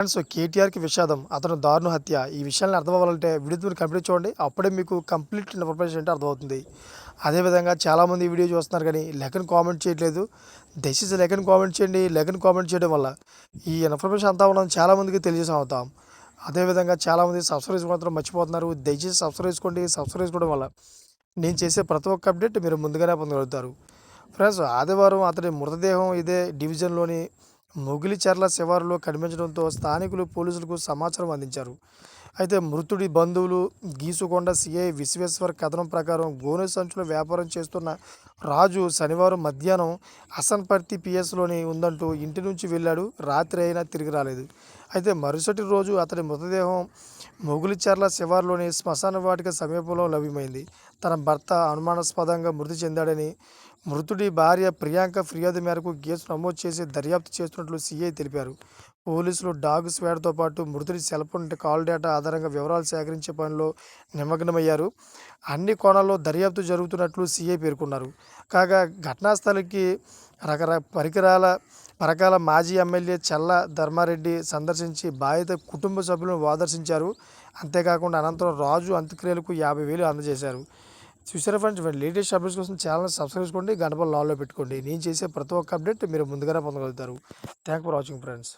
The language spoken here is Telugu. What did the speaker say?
ఫ్రెండ్స్ కేటీఆర్కి విషాదం అతను దారుణ హత్య. ఈ విషయాన్ని అర్థం అవ్వాలంటే వీడియో కంప్లీట్ చూడండి. అప్పుడే మీకు కంప్లీట్ ఇన్ఫర్మేషన్ అంటే అర్థమవుతుంది. అదేవిధంగా చాలామంది ఈ వీడియో చూస్తున్నారు కానీ లెక్కను కామెంట్ చేయట్లేదు. దయచేసి లెక్కను కామెంట్ చేయండి. లెక్కను కామెంట్ చేయడం వల్ల ఈ ఇన్ఫర్మేషన్ అంతా మనం చాలామందికి తెలియజేసి అవుతాం. అదేవిధంగా చాలామంది సబ్స్క్రైబ్ మాత్రం మర్చిపోతున్నారు. దయచేసి సబ్స్క్రైబ్ చేసుకోండి. సబ్స్క్రైబ్ చేసుకోవడం వల్ల నేను చేసే ప్రతి ఒక్క అప్డేట్ మీరు ముందుగానే పొందగలుగుతారు. ఫ్రెండ్స్ ఆదివారం అతడి మృతదేహం ఇదే డివిజన్లోని మొగిలిచెర్ల శివారులో కనిపించడంతో స్థానికులు పోలీసులకు సమాచారం అందించారు. అయితే మృతుడి బంధువులు గీసుకొండ సిఐ విశ్వేశ్వర్ కథనం ప్రకారం గోనె సంచుల వ్యాపారం చేస్తున్న రాజు శనివారం మధ్యాహ్నం అసన్పర్తి పిఎస్లోని ఉందంటూ ఇంటి నుంచి వెళ్ళాడు. రాత్రి అయినా తిరిగి రాలేదు. అయితే మరుసటి రోజు అతడి మృతదేహం మొగులిచెర్ల శివార్లోని శ్మశాన వాటిక సమీపంలో లభ్యమైంది. తన భర్త అనుమానాస్పదంగా మృతి చెందాడని మృతుడి భార్య ప్రియాంక ఫిర్యాదు మేరకు కేసు నమోదు చేసి దర్యాప్తు చేస్తున్నట్లు సీఐ తెలిపారు. పోలీసులు డాగ్ స్వాడ్తో పాటు మృతుడి సెల్ ఫోన్ కాల్ డేటా ఆధారంగా వివరాలు సేకరించే పనిలో నిమగ్నమయ్యారు. అన్ని కోణాల్లో దర్యాప్తు జరుగుతున్నట్లు సీఐ పేర్కొన్నారు. కాగా ఘటనా స్థలికి రకరకాల పరికరాల పరకాల మాజీ ఎమ్మెల్యే చల్ల ధర్మారెడ్డి సందర్శించి బాధిత కుటుంబ సభ్యులను ఓదర్శించారు అంతేకాకుండా అనంతరం రాజు అంత్యక్రియలకు యాభై వేలు అందజేశారు. చూసారా ఫ్రెండ్స్ లేటెస్ట్ అప్డేట్స్ కోసం ఛానల్ సబ్స్క్రైబ్ చేసుకోండి గంటపల్ లాల్లో పెట్టుకోండి. నేను చేసే ప్రతి ఒక్క అప్డేట్ మీరు ముందుగానే పొందగలుగుతారు. Thank for watching friends.